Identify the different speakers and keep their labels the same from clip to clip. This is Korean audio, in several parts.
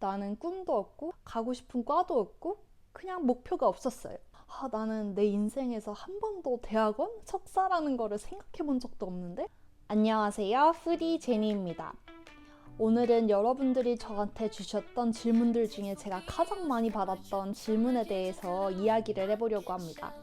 Speaker 1: 나는 꿈도 없고 가고 싶은 과도 없고 그냥 목표가 없었어요. 아, 나는 내 인생에서 한 번도 대학원 석사라는 거를 생각해 본 적도 없는데 안녕하세요. 푸디 제니입니다. 오늘은 여러분들이 저한테 주셨던 질문들 중에 제가 가장 많이 받았던 질문에 대해서 이야기를 해보려고 합니다.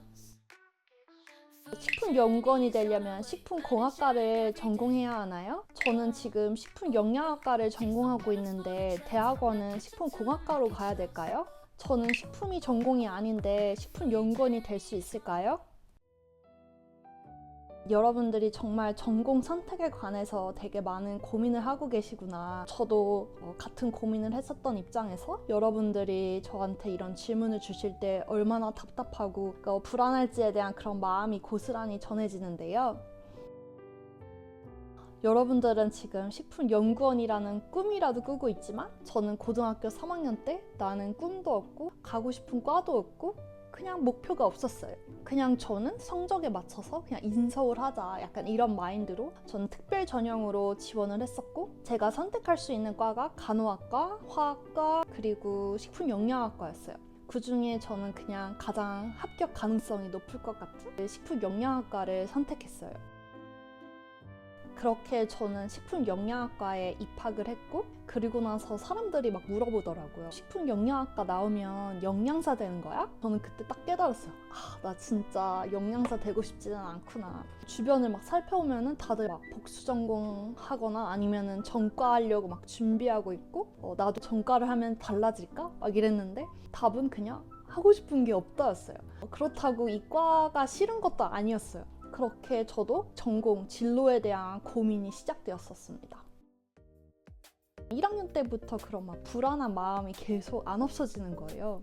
Speaker 1: 식품 연구원이 되려면 식품공학과를 전공해야 하나요? 저는 지금 식품영양학과를 전공하고 있는데 대학원은 식품공학과로 가야 될까요? 저는 식품이 전공이 아닌데 식품연구원이 될 수 있을까요? 여러분들이 정말 전공 선택에 관해서 되게 많은 고민을 하고 계시구나. 저도 어, 같은 고민을 했었던 입장에서 여러분들이 저한테 이런 질문을 주실 때 얼마나 답답하고 어, 불안할지에 대한 그런 마음이 고스란히 전해지는데요. 여러분들은 지금 식품연구원이라는 꿈이라도 꾸고 있지만 저는 고등학교 3학년 때 나는 꿈도 없고 가고 싶은 과도 없고 그냥 목표가 없었어요. 그냥 저는 성적에 맞춰서 그냥 인서울 하자 약간 이런 마인드로 저는 특별 전형으로 지원을 했었고 제가 선택할 수 있는 과가 간호학과, 화학과 그리고 식품영양학과였어요. 그 중에 저는 그냥 가장 합격 가능성이 높을 것 같은 식품영양학과를 선택했어요. 그렇게 저는 식품영양학과에 입학을 했고 그리고 나서 사람들이 막 물어보더라고요. 식품영양학과 나오면 영양사 되는 거야? 저는 그때 딱 깨달았어요. 아, 나 진짜 영양사 되고 싶지는 않구나. 주변을 막 살펴보면은 다들 막 복수 전공하거나 아니면은 전과 하려고 막 준비하고 있고 어, 나도 전과를 하면 달라질까? 막 이랬는데 답은 그냥 하고 싶은 게 없다였어요. 그렇다고 이 과가 싫은 것도 아니었어요. 그렇게 저도 전공, 진로에 대한 고민이 시작되었었습니다. 1학년 때부터 그런 막 불안한 마음이 계속 안 없어지는 거예요.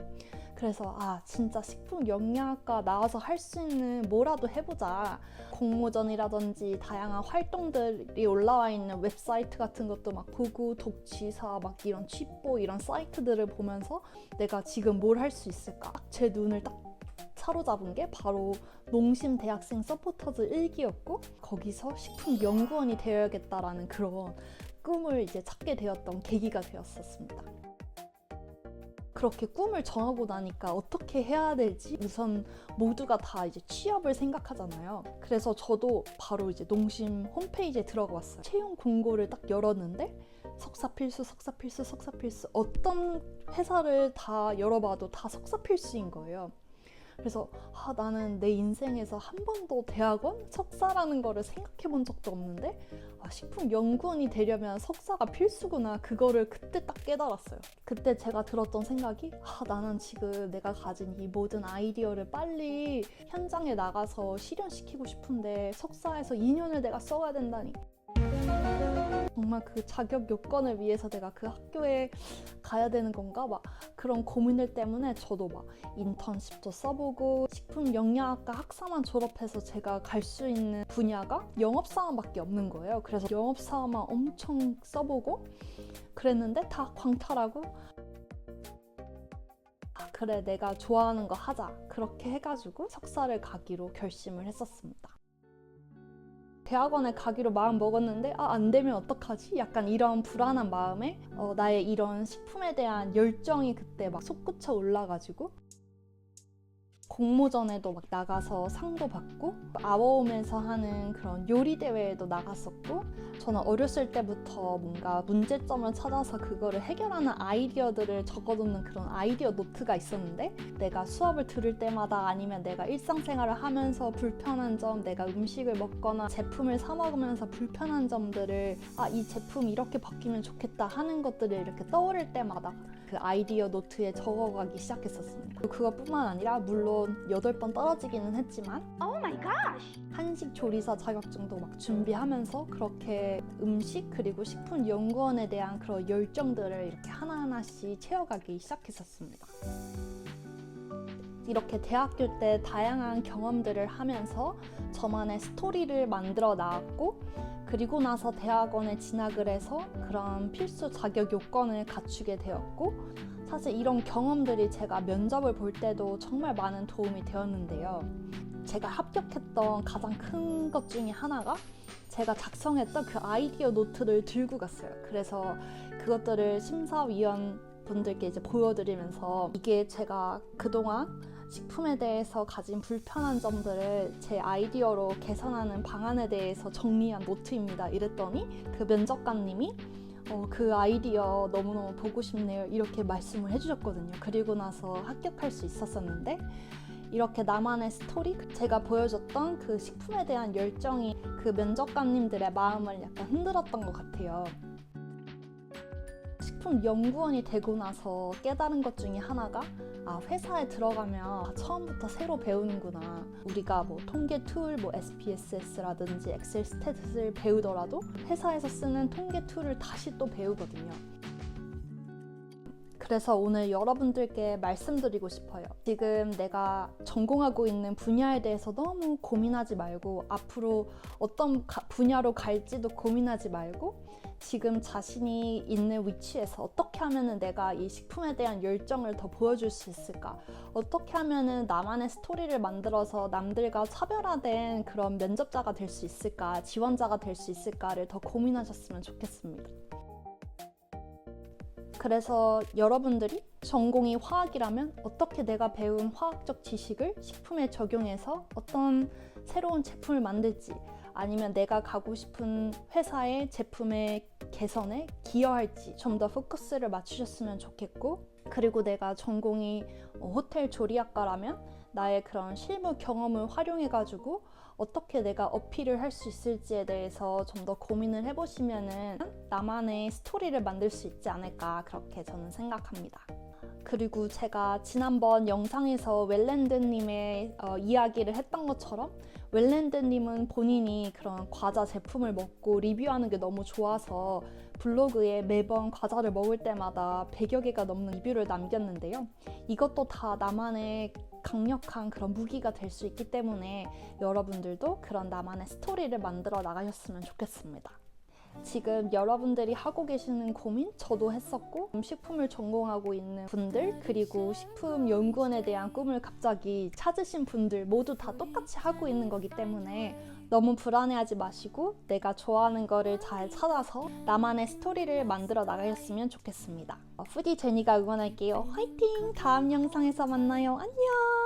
Speaker 1: 그래서 아 진짜 식품 영양학과 나와서 할 수 있는 뭐라도 해보자 공모전이라든지 다양한 활동들이 올라와 있는 웹사이트 같은 것도 막 보고 독취사 막 이런 취뽀 이런 사이트들을 보면서 내가 지금 뭘 할 수 있을까 제 눈을 딱 사로잡은 게 바로 농심 대학생 서포터즈 1기였고 거기서 식품 연구원이 되어야겠다라는 그런 꿈을 이제 찾게 되었던 계기가 되었었습니다. 그렇게 꿈을 정하고 나니까 어떻게 해야 될지 우선 모두가 다 이제 취업을 생각하잖아요. 그래서 저도 바로 이제 농심 홈페이지에 들어가 봤어요. 채용 공고를 딱 열었는데 석사 필수, 석사 필수, 석사 필수 어떤 회사를 다 열어봐도 다 석사 필수인 거예요. 그래서 아, 나는 내 인생에서 한 번도 대학원 석사라는 거를 생각해 본 적도 없는데 아, 식품 연구원이 되려면 석사가 필수구나 그거를 그때 딱 깨달았어요. 그때 제가 들었던 생각이 아, 나는 지금 내가 가진 이 모든 아이디어를 빨리 현장에 나가서 실현시키고 싶은데 석사에서 2년을 내가 써야 된다니 정말 그 자격 요건을 위해서 내가 그 학교에 가야 되는 건가? 막 그런 고민들 때문에 저도 막 인턴십도 써보고 식품 영양학과 학사만 졸업해서 제가 갈 수 있는 분야가 영업사원밖에 없는 거예요. 그래서 영업사원만 엄청 써보고 그랬는데 다 광탈하고 아, 그래 내가 좋아하는 거 하자 그렇게 해가지고 석사를 가기로 결심을 했었습니다. 대학원에 가기로 마음 먹었는데 아, 안 되면 어떡하지? 약간 이런 불안한 마음에 어, 나의 이런 식품에 대한 열정이 그때 막 솟구쳐 올라가지고 공모전에도 막 나가서 상도 받고 아워움에서 하는 그런 요리 대회에도 나갔었고 저는 어렸을 때부터 뭔가 문제점을 찾아서 그거를 해결하는 아이디어들을 적어놓는 그런 아이디어 노트가 있었는데 내가 수업을 들을 때마다 아니면 내가 일상생활을 하면서 불편한 점 내가 음식을 먹거나 제품을 사 먹으면서 불편한 점들을 아 이 제품 이렇게 바뀌면 좋겠다 하는 것들을 이렇게 떠오를 때마다 그 아이디어 노트에 적어가기 시작했었습니다. 그것뿐만 아니라 물론 8번 떨어지기는 했지만
Speaker 2: Oh my gosh!
Speaker 1: 한식 조리사 자격증도 막 준비하면서 그렇게 음식 그리고 식품 연구원에 대한 그런 열정들을 이렇게 하나하나씩 채워가기 시작했었습니다. 이렇게 대학교 때 다양한 경험들을 하면서 저만의 스토리를 만들어 나왔고 그리고 나서 대학원에 진학을 해서 그런 필수 자격 요건을 갖추게 되었고 사실 이런 경험들이 제가 면접을 볼 때도 정말 많은 도움이 되었는데요. 제가 합격했던 가장 큰 것 중에 하나가 제가 작성했던 그 아이디어 노트를 들고 갔어요. 그래서 그것들을 심사위원 분들께 이제 보여드리면서 이게 제가 그동안 식품에 대해서 가진 불편한 점들을 제 아이디어로 개선하는 방안에 대해서 정리한 노트입니다. 이랬더니 그 면접관님이 어, 그 아이디어 너무너무 보고 싶네요. 이렇게 말씀을 해주셨거든요. 그리고 나서 합격할 수 있었었는데 이렇게 나만의 스토리, 제가 보여줬던 그 식품에 대한 열정이 그 면접관님들의 마음을 약간 흔들었던 것 같아요. 식품 연구원이 되고 나서 깨달은 것 중에 하나가 아 회사에 들어가면 아, 처음부터 새로 배우는구나 우리가 뭐 통계 툴, 뭐 SPSS라든지 엑셀 스탯을 배우더라도 회사에서 쓰는 통계 툴을 다시 또 배우거든요. 그래서 오늘 여러분들께 말씀드리고 싶어요. 지금 내가 전공하고 있는 분야에 대해서 너무 고민하지 말고 앞으로 어떤 가- 분야로 갈지도 고민하지 말고 지금 자신이 있는 위치에서 어떻게 하면은 내가 이 식품에 대한 열정을 더 보여줄 수 있을까? 어떻게 하면은 나만의 스토리를 만들어서 남들과 차별화된 그런 면접자가 될 수 있을까? 지원자가 될 수 있을까를 더 고민하셨으면 좋겠습니다. 그래서 여러분들이 전공이 화학이라면 어떻게 내가 배운 화학적 지식을 식품에 적용해서 어떤 새로운 제품을 만들지 아니면 내가 가고 싶은 회사의 제품의 개선에 기여할지 좀 더 포커스를 맞추셨으면 좋겠고 그리고 내가 전공이 어, 호텔 조리학과라면 나의 그런 실무 경험을 활용해 가지고 어떻게 내가 어필을 할 수 있을지에 대해서 좀 더 고민을 해보시면은 나만의 스토리를 만들 수 있지 않을까 그렇게 저는 생각합니다. 그리고 제가 지난번 영상에서 웰랜드님의 어, 이야기를 했던 것처럼 웰랜드님은 본인이 그런 과자 제품을 먹고 리뷰하는 게 너무 좋아서 블로그에 매번 과자를 먹을 때마다 100여 개가 넘는 리뷰를 남겼는데요. 이것도 다 나만의 강력한 그런 무기가 될 수 있기 때문에 여러분들도 그런 나만의 스토리를 만들어 나가셨으면 좋겠습니다. 지금 여러분들이 하고 계시는 고민 저도 했었고 식품을 전공하고 있는 분들 그리고 식품 연구원에 대한 꿈을 갑자기 찾으신 분들 모두 다 똑같이 하고 있는 거기 때문에 너무 불안해하지 마시고 내가 좋아하는 거를 잘 찾아서 나만의 스토리를 만들어 나가셨으면 좋겠습니다. 어, 푸디 제니가 응원할게요. 화이팅! 다음 영상에서 만나요. 안녕!